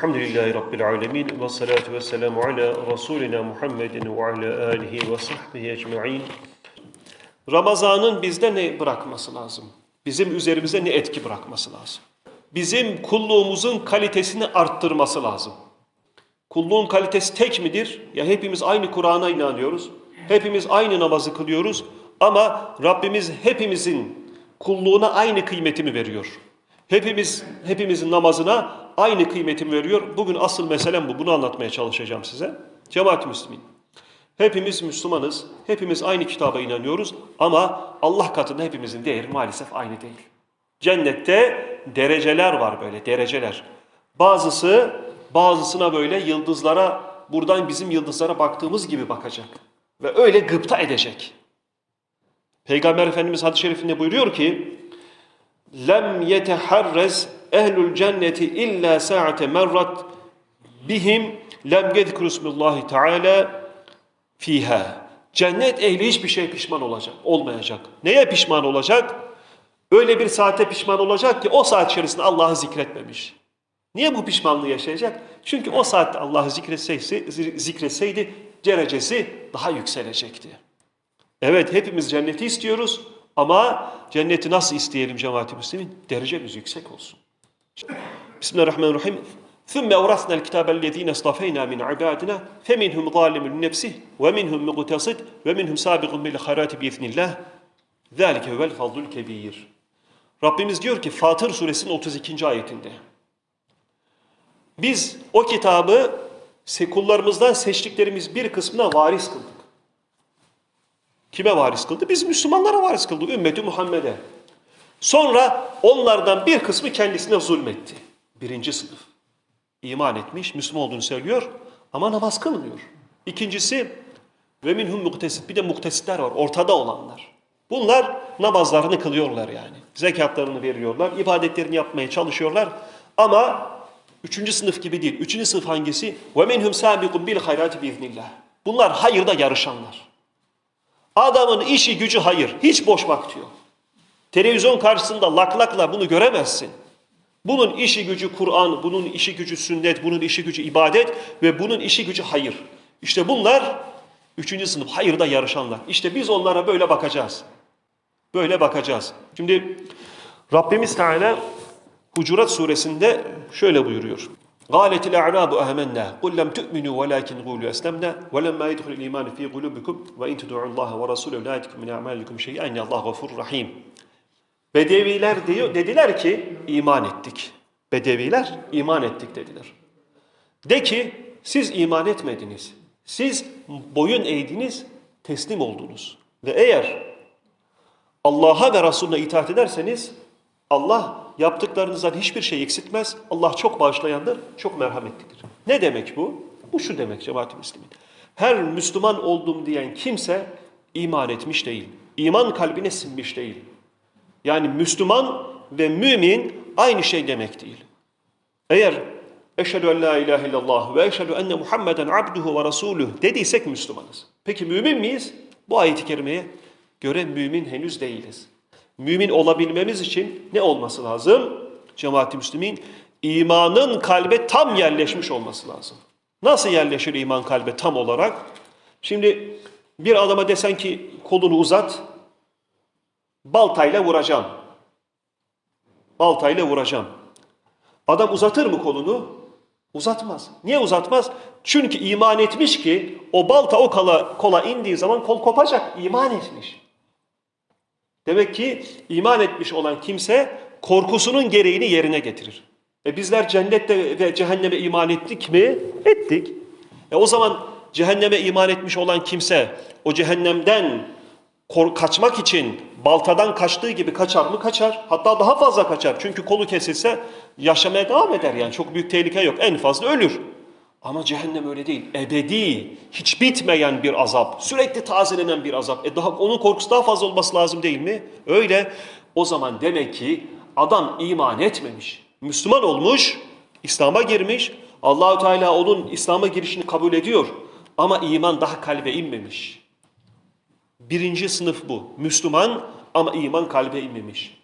Elhamdülillahi Rabbil alemin ve salatu ve selamu ala Resulina Muhammedin ve ala alihi ve sahbihi ecma'in. Ramazan'ın bizde ne bırakması lazım? Bizim üzerimize ne etki bırakması lazım? Bizim kulluğumuzun kalitesini arttırması lazım. Kulluğun kalitesi tek midir? Ya hepimiz aynı Kur'an'a inanıyoruz. Hepimiz aynı namazı kılıyoruz. Ama Rabbimiz hepimizin kulluğuna aynı kıymetimi veriyor. Hepimiz hepimizin namazına aynı kıymetimi veriyor. Bugün asıl meselem bu. Bunu anlatmaya çalışacağım size. Cemaat-i Müslümin. Hepimiz Müslümanız. Hepimiz aynı kitaba inanıyoruz. Ama Allah katında hepimizin değeri maalesef aynı değil. Cennette dereceler var böyle dereceler. Bazısı bazısına böyle yıldızlara buradan bizim yıldızlara baktığımız gibi bakacak. Ve öyle gıpta edecek. Peygamber Efendimiz hadis-i şerifinde buyuruyor ki lem yeteharrez ehlul cenneti illa sa'ate merrat bihim lem yezkuru ismullahi teala fiha. Cennet ehli hiçbir şey pişman olacak, olmayacak. Neye pişman olacak? Öyle bir saate pişman olacak ki o saat içerisinde Allah'ı zikretmemiş. Niye bu pişmanlığı yaşayacak? Çünkü o saatte Allah'ı zikretseydi, zikretseydi derecesi daha yükselecekti. Evet hepimiz cenneti istiyoruz ama cenneti nasıl isteyelim cemaat-i müslimin? Derecemiz yüksek olsun. Bismillahirrahmanirrahim. ثُمَّ اَوْرَثْنَا الْكِتَابَ الَّذ۪ينَ اصْطَفَيْنَا مِنْ عِبَادِنَا فَمِنْهُمْ ظَالِمٌ لِنَفْسِهِ وَمِنْهُمْ مُقْتَصِدٌ وَمِنْهُمْ سَابِقٌ بِالْخَيْرَاتِ بِإِذْنِ اللّٰهِ ذَٰلِكَ هُوَ الْفَضْلُ الْكَب۪يرُ Rabbimiz diyor ki Fatır suresinin 32. ayetinde. Biz o kitabı sekullarımızdan seçtiklerimiz bir kısmına varis kıldık. Kime varis kıldı? Biz Müslümanlara varis kıldık. Ümmeti Muhammed'e. Sonra onlardan bir kısmı kendisine zulmetti. Birinci sınıf. İman etmiş, Müslüman olduğunu söylüyor ama namaz kılmıyor. İkincisi ve minhum muktesit. Bir de muktesitler var, ortada olanlar. Bunlar namazlarını kılıyorlar yani. Zekatlarını veriyorlar, ibadetlerini yapmaya çalışıyorlar. Ama üçüncü sınıf gibi değil. Üçüncü sınıf hangisi? Minhum sabiqun bil hayrati biiznillah. Bunlar hayırda yarışanlar. Adamın işi gücü hayır. Hiç boş vakti yok. Televizyon karşısında laklakla bunu göremezsin. Bunun işi gücü Kur'an, bunun işi gücü sünnet, bunun işi gücü ibadet ve bunun işi gücü hayır. İşte bunlar üçüncü sınıf hayırda yarışanlar. İşte biz onlara böyle bakacağız. Böyle bakacağız. Şimdi Rabbimiz Teala Hucurat suresinde şöyle buyuruyor. قالت الأعراب آمنا قل لم تؤمنوا ولكن قولوا أسلمنا ولما يدخل الإيمان في قلوبكم وإن تدعوا الله ورسوله لا يأتكم من أعمالكم شيئا إن الله غفور رحيم Bedeviler diyor, dediler ki iman ettik. Bedeviler iman ettik dediler. De ki siz iman etmediniz. Siz boyun eğdiniz, teslim oldunuz. Ve eğer Allah'a ve Resulüne itaat ederseniz Allah yaptıklarınızdan hiçbir şey eksiltmez. Allah çok bağışlayandır, çok merhametlidir. Ne demek bu? Bu şu demek cemaat-i Müslümin. Her Müslüman oldum diyen kimse iman etmiş değil. İman kalbine sinmiş değil. Yani Müslüman ve mümin aynı şey demek değil. Eğer eşhedü en la ilahe illallah ve eşhedü enne Muhammeden abduhu ve resuluh dediysek Müslümanız. Peki mümin miyiz? Bu ayeti kerimeye göre mümin henüz değiliz. Mümin olabilmemiz için ne olması lazım? Cemaat-i Müslümin imanın kalbe tam yerleşmiş olması lazım. Nasıl yerleşir iman kalbe tam olarak? Şimdi bir adama desen ki kolunu uzat, baltayla vuracağım. Baltayla vuracağım. Adam uzatır mı kolunu? Uzatmaz. Niye uzatmaz? Çünkü iman etmiş ki o balta o kola, kola indiği zaman kol kopacak. İman etmiş. Demek ki iman etmiş olan kimse korkusunun gereğini yerine getirir. E bizler cennette ve cehenneme iman ettik mi? Ettik. E o zaman cehenneme iman etmiş olan kimse o cehennemden kaçmak için baltadan kaçtığı gibi kaçar mı? Kaçar. Hatta daha fazla kaçar. Çünkü kolu kesilse yaşamaya devam eder yani. Çok büyük tehlike yok. En fazla ölür. Ama cehennem öyle değil. Ebedi, hiç bitmeyen bir azap. Sürekli tazelenen bir azap. E daha onun korkusu daha fazla olması lazım değil mi? Öyle. O zaman demek ki adam iman etmemiş. Müslüman olmuş, İslam'a girmiş. Allahü Teala onun İslam'a girişini kabul ediyor. Ama iman daha kalbe inmemiş. Birinci sınıf bu. Müslüman ama iman kalbe inmemiş.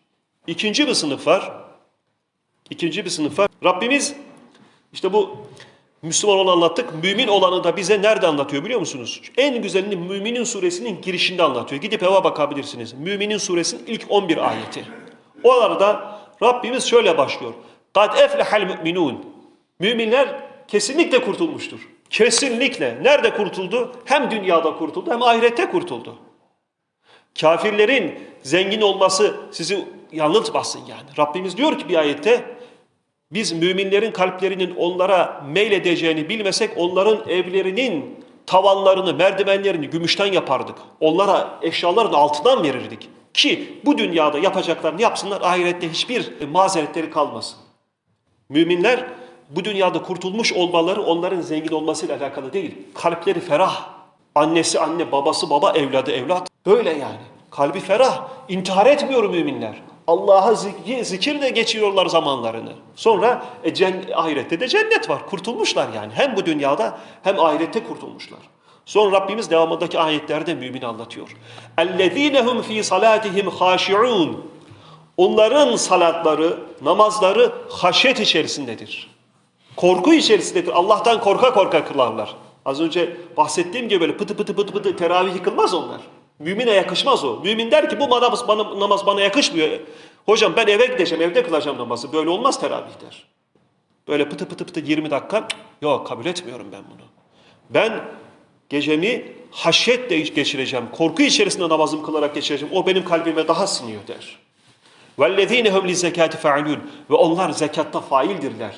İkinci bir sınıf var. İkinci bir sınıf var. Rabbimiz İşte bu Müslüman olanı anlattık. Mümin olanı da bize nerede anlatıyor biliyor musunuz? En güzelini Müminin suresinin girişinde anlatıyor. Gidip eve bakabilirsiniz. Müminin suresinin ilk 11 ayeti. Oralarda Rabbimiz şöyle başlıyor. قَدْ اَفْلَحَ الْمُؤْمِنُونَ Müminler kesinlikle kurtulmuştur. Kesinlikle. Nerede kurtuldu? Hem dünyada kurtuldu hem ahirette kurtuldu. Kafirlerin zengin olması sizi yanıltmasın yani. Rabbimiz diyor ki bir ayette biz müminlerin kalplerinin onlara meyledeceğini bilmesek onların evlerinin tavanlarını, merdivenlerini gümüşten yapardık. Onlara eşyaların altından verirdik. Ki bu dünyada yapacaklarını yapsınlar ahirette hiçbir mazeretleri kalmasın. Müminler bu dünyada kurtulmuş olmaları onların zengin olmasıyla alakalı değil. Kalpleri ferah. Annesi anne, babası baba, evladı evlat. Böyle yani. Kalbi ferah. İntihar etmiyor müminler. Allah'a zik- zikirle geçiriyorlar zamanlarını. Sonra e, cen- ahirette de cennet var. Kurtulmuşlar yani. Hem bu dünyada hem ahirette kurtulmuşlar. Sonra Rabbimiz devamındaki ayetlerde mümin anlatıyor. اَلَّذ۪ينَ هُمْ ف۪ي صَلَاتِهِمْ خَاشِعُونَ Onların salatları, namazları haşyet içerisindedir. Korku içerisindedir. Allah'tan korka korka kılarlar. Az önce bahsettiğim gibi böyle pıtı pıtı pıtı pıtı teravih yıkılmaz onlar. Mümine yakışmaz o. Mümin der ki bu namaz bana, namaz bana yakışmıyor. Hocam ben eve gideceğim, evde kılacağım namazı. Böyle olmaz teravih der. Böyle pıtı pıtı pıtı 20 dakika cık, yok kabul etmiyorum ben bunu. Ben gecemi haşyetle geçireceğim. Korku içerisinde namazımı kılarak geçireceğim. O benim kalbime daha siniyor der. وَالَّذ۪ينَ هُمْ لِزَّكَاتِ فَعَلُونَ Ve onlar zekatta faildirler.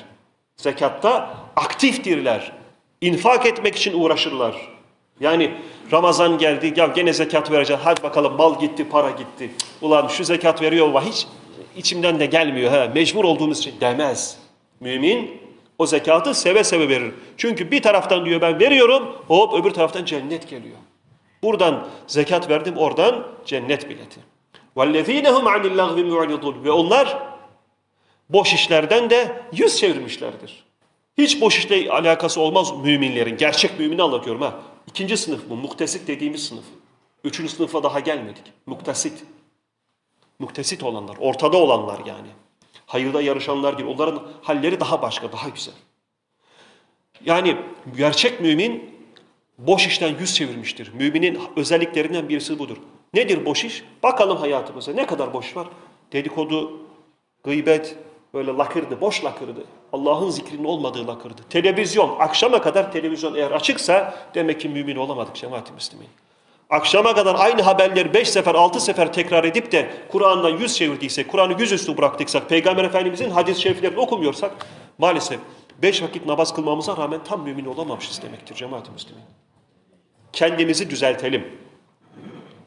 Zekatta aktiftirler. İnfak etmek için uğraşırlar. Yani Ramazan geldi, ya gene zekat vereceğiz. Hadi bakalım mal gitti, para gitti. Cık, Ulan şu zekat veriyor ama hiç içimden de gelmiyor. Ha. Mecbur olduğumuz için demez. Mümin o zekatı seve seve verir. Çünkü bir taraftan diyor ben veriyorum, hop öbür taraftan cennet geliyor. Buradan zekat verdim, oradan cennet bileti. وَالَّذ۪ينَ هُمْ عَنِ اللّٰغْوِ مُعْرِضُونَ Ve onlar boş işlerden de yüz çevirmişlerdir. Hiç boş işle alakası olmaz müminlerin. Gerçek mümini anlatıyorum ha. İkinci sınıf bu. Muktesit dediğimiz sınıf. Üçüncü sınıfa daha gelmedik. Muktesit. Muktesit olanlar. Ortada olanlar yani. Hayırda yarışanlar değil. Onların halleri daha başka, daha güzel. Yani gerçek mümin boş işten yüz çevirmiştir. Müminin özelliklerinden birisi budur. Nedir boş iş? Bakalım hayatımıza ne kadar boş var? Dedikodu, gıybet, böyle lakırdı, boş lakırdı. Allah'ın zikrinin olmadığı lakırdı. Televizyon, akşama kadar televizyon eğer açıksa demek ki mümin olamadık cemaat-i müslümin. Akşama kadar aynı haberleri beş sefer, altı sefer tekrar edip de Kur'an'dan yüz çevirdiysek, Kur'an'ı yüzüstü bıraktıysak, Peygamber Efendimizin hadis-i şeriflerini okumuyorsak, maalesef beş vakit namaz kılmamıza rağmen tam mümin olamamışız demektir cemaat-i müslümin. Kendimizi düzeltelim.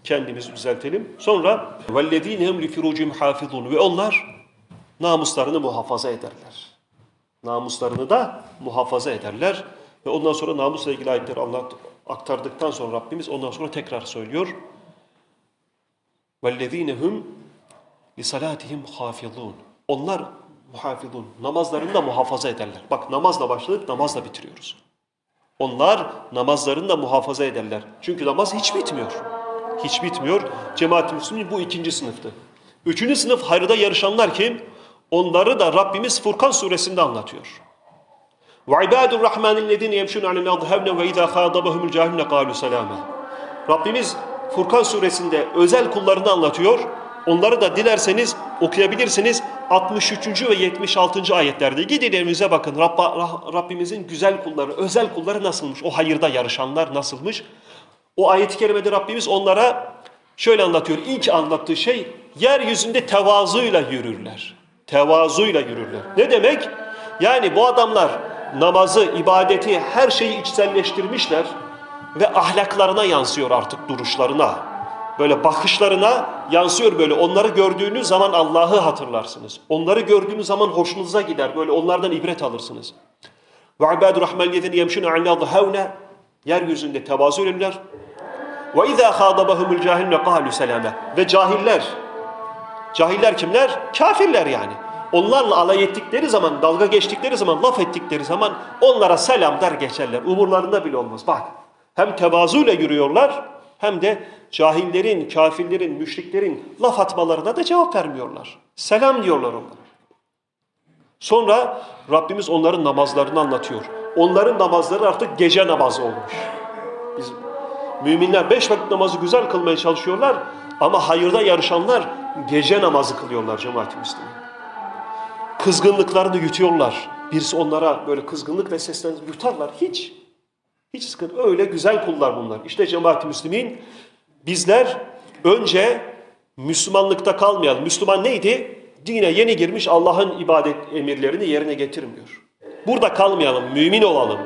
Kendimizi düzeltelim. Sonra وَالَّذ۪ينَ هُمْ لِفِرُوجِهِمْ حَافِظُونَ Ve onlar namuslarını muhafaza ederler. Namuslarını da muhafaza ederler. Ve ondan sonra namusla ilgili ayetleri anlat, aktardıktan sonra Rabbimiz ondan sonra tekrar söylüyor. وَالَّذ۪ينَ هُمْ لِسَلَاتِهِمْ حَافِظُونَ Onlar muhafizun. Namazlarını da muhafaza ederler. Bak namazla başladık, namazla bitiriyoruz. Onlar namazlarını da muhafaza ederler. Çünkü namaz hiç bitmiyor. Hiç bitmiyor. Cemaat-i Müslümin bu ikinci sınıftı. Üçüncü sınıf hayrda yarışanlar kim? Onları da Rabbimiz Furkan suresinde anlatıyor. وَعِبَادُ الرَّحْمَانِ الَّذِينَ يَمْشُونَ عَلَى الْأَرْضِ هَوْنًا وَاِذَا خَاطَبَهُمُ الْجَاهِلُونَ قَالُوا سَلَامًا Rabbimiz Furkan suresinde özel kullarını anlatıyor. Onları da dilerseniz okuyabilirsiniz. 63. ve 76. ayetlerde gidin evinize bakın. Rabba, Rah- Rabbimizin güzel kulları, özel kulları nasılmış? O hayırda yarışanlar nasılmış? O ayet-i kerimede Rabbimiz onlara şöyle anlatıyor. İlk anlattığı şey yeryüzünde tevazuyla yürürler. Tevazuyla yürürler. Ne demek? Yani bu adamlar namazı, ibadeti, her şeyi içselleştirmişler ve ahlaklarına yansıyor artık duruşlarına. Böyle bakışlarına yansıyor böyle. Onları gördüğünüz zaman Allah'ı hatırlarsınız. Onları gördüğünüz zaman hoşunuza gider. Böyle onlardan ibret alırsınız. Ve ibadur rahmaniyyetin yemşune alâ havne yeryüzünde tevazu ederler. Ve izâ khâdabahumul cahilne kâlu selâme. Ve cahiller. Cahiller kimler? Kafirler yani. Onlarla alay ettikleri zaman, dalga geçtikleri zaman, laf ettikleri zaman onlara selam der geçerler. Umurlarında bile olmaz. Bak hem tevazuyla yürüyorlar hem de cahillerin, kafirlerin, müşriklerin laf atmalarına da cevap vermiyorlar. Selam diyorlar onlara. Sonra Rabbimiz onların namazlarını anlatıyor. Onların namazları artık gece namazı olmuş. Biz müminler beş vakit namazı güzel kılmaya çalışıyorlar ama hayırda yarışanlar gece namazı kılıyorlar cemaat-i Müslüman. Kızgınlıklarını yutuyorlar. Birisi onlara böyle kızgınlık ve seslerini yutarlar. Hiç. Hiç sıkıntı. Öyle güzel kullar bunlar. İşte cemaat-i Müslümin bizler önce Müslümanlıkta kalmayalım. Müslüman neydi? Dine yeni girmiş Allah'ın ibadet emirlerini yerine getirmiyor. Burada kalmayalım, mümin olalım.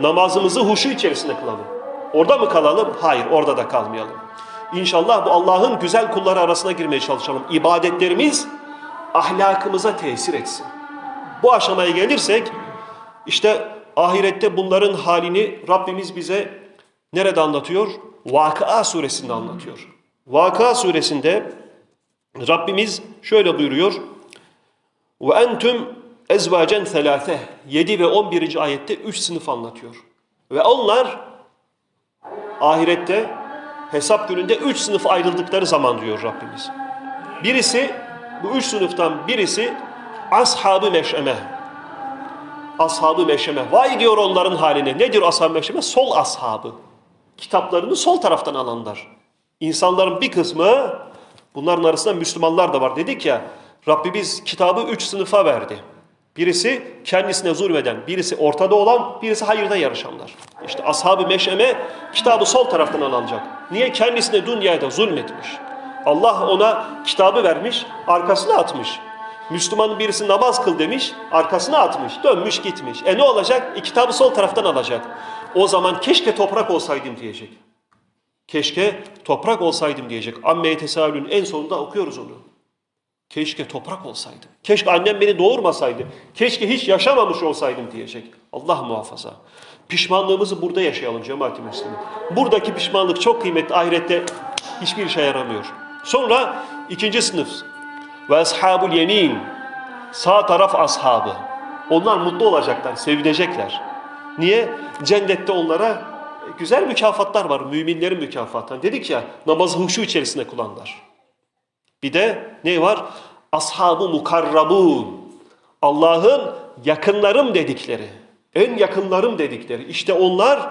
Namazımızı huşu içerisinde kılalım. Orada mı kalalım? Hayır, orada da kalmayalım. İnşallah bu Allah'ın güzel kulları arasına girmeye çalışalım. İbadetlerimiz ahlakımıza tesir etsin. Bu aşamaya gelirsek işte ahirette bunların halini Rabbimiz bize nerede anlatıyor? Vakıa suresinde anlatıyor. Vakıa suresinde Rabbimiz şöyle buyuruyor. Ve entüm ezvacen selase 7 ve 11. ayette 3 sınıf anlatıyor. Ve onlar ahirette hesap gününde 3 sınıf ayrıldıkları zaman diyor Rabbimiz. Birisi bu üç sınıftan birisi ashab-ı meşeme. Ashab-ı meşeme. Vay diyor onların haline. Nedir ashab-ı meşeme? Sol ashabı. Kitaplarını sol taraftan alanlar. İnsanların bir kısmı bunların arasında Müslümanlar da var. Dedik ya Rabbimiz kitabı üç sınıfa verdi. Birisi kendisine zulmeden, birisi ortada olan, birisi hayırda yarışanlar. İşte ashab-ı meşeme kitabı sol taraftan alınacak. Niye? Kendisine dünyada zulmetmiş. Allah ona kitabı vermiş, arkasına atmış. Müslümanın birisi namaz kıl demiş, arkasına atmış, dönmüş gitmiş. E ne olacak? E, kitabı sol taraftan alacak. O zaman keşke toprak olsaydım diyecek. Keşke toprak olsaydım diyecek. Amme-i en sonunda okuyoruz onu. Keşke toprak olsaydım. Keşke annem beni doğurmasaydı. Keşke hiç yaşamamış olsaydım diyecek. Allah muhafaza. Pişmanlığımızı burada yaşayalım cemaat-i. Buradaki pişmanlık çok kıymetli. Ahirette hiçbir işe yaramıyor. Sonra ikinci sınıf. Ve ashabul yemin. Sağ taraf ashabı. Onlar mutlu olacaklar, sevinecekler. Niye? Cennette onlara güzel mükafatlar var. Müminlerin mükafatları. Dedik ya namazı huşu içerisinde kılanlar. Bir de ne var? Ashab-ı mukarrabun. Allah'ın yakınlarım dedikleri. En yakınlarım dedikleri. İşte onlar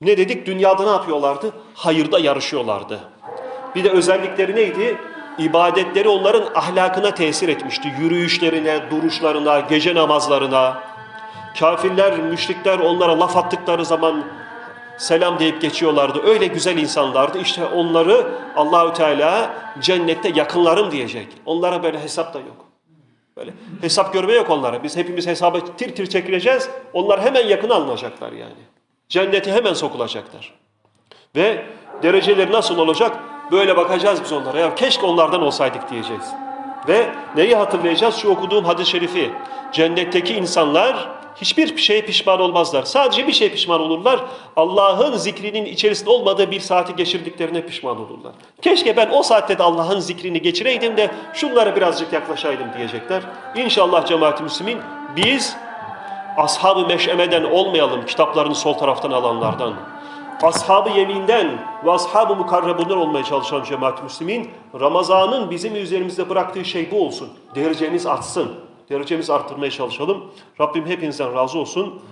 ne dedik? Dünyada ne yapıyorlardı? Hayırda yarışıyorlardı. Bir de özellikleri neydi? İbadetleri onların ahlakına tesir etmişti. Yürüyüşlerine, duruşlarına, gece namazlarına. Kafirler, müşrikler onlara laf attıkları zaman selam deyip geçiyorlardı. Öyle güzel insanlardı. İşte onları Allahü Teala cennette yakınlarım diyecek. Onlara böyle hesap da yok. Böyle hesap görme yok onlara. Biz hepimiz hesaba tir tir çekileceğiz. Onlar hemen yakın alınacaklar yani. Cennete hemen sokulacaklar. Ve dereceleri nasıl olacak? Böyle bakacağız biz onlara. Ya keşke onlardan olsaydık diyeceğiz. Ve neyi hatırlayacağız? Şu okuduğum hadis-i şerifi. Cennetteki insanlar hiçbir şeye pişman olmazlar. Sadece bir şey pişman olurlar. Allah'ın zikrinin içerisinde olmadığı bir saati geçirdiklerine pişman olurlar. Keşke ben o saatte de Allah'ın zikrini geçireydim de şunlara birazcık yaklaşaydım diyecekler. İnşallah cemaat-i müslümin biz ashab-ı meşemeden olmayalım kitaplarını sol taraftan alanlardan. Ashab-ı yeminden ve ashab-ı mukarrabundan olmaya çalışan cemaat-i müslümin Ramazan'ın bizim üzerimizde bıraktığı şey bu olsun. Derecemiz artsın. Derecemizi arttırmaya çalışalım. Rabbim hepinizden razı olsun.